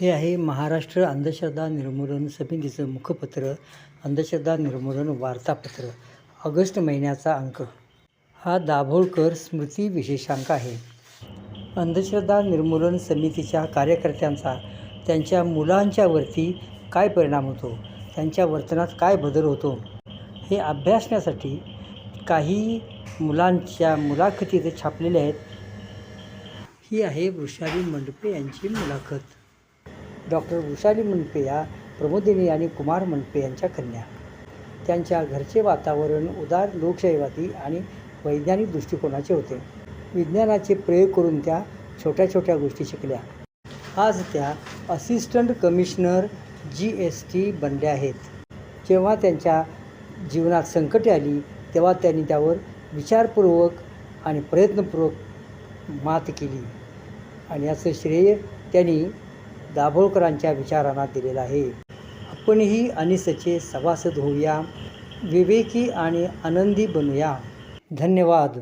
हे आहे महाराष्ट्र अंधश्रद्धा निर्मूलन समितीचं मुखपत्र अंधश्रद्धा निर्मूलन वार्तापत्र ऑगस्ट महिन्याचा अंक. हा दाभोळकर स्मृती विशेषांक आहे. अंधश्रद्धा निर्मूलन समितीच्या कार्यकर्त्यांचा त्यांच्या मुलांच्यावरती काय परिणाम होतो? त्यांच्या वर्तनात काय बदल होतो? हे अभ्यासण्यासाठी काही मुलांच्या मुलाखती इथे छापलेल्या आहेत. ही आहे वृषाली मंडपे यांची मुलाखत. डॉक्टर वृषाली मंडपे या प्रमोदिनी आणि कुमार मंडपे यांच्या कन्या. त्यांच्या घरचे वातावरण उदार लोकशाहीवादी आणि वैज्ञानिक दृष्टिकोनाचे होते. विज्ञानाचे प्रयोग करून त्या छोट्या छोट्या गोष्टी शिकल्या. आज त्या assistant commissioner G S T बनल्या आहेत. जेव्हा त्यांच्या जीवनात संकटे आली तेव्हा त्यांनी त्यावर विचारपूर्वक आणि प्रयत्नपूर्वक मात केली. आणि याचं श्रेय त्यांनी दाभोळकरांच्या विचारांना दिलेला आहे. आपणही अनिसचे सभासद होऊया. विवेकी आणि आनंदी बनूया. धन्यवाद.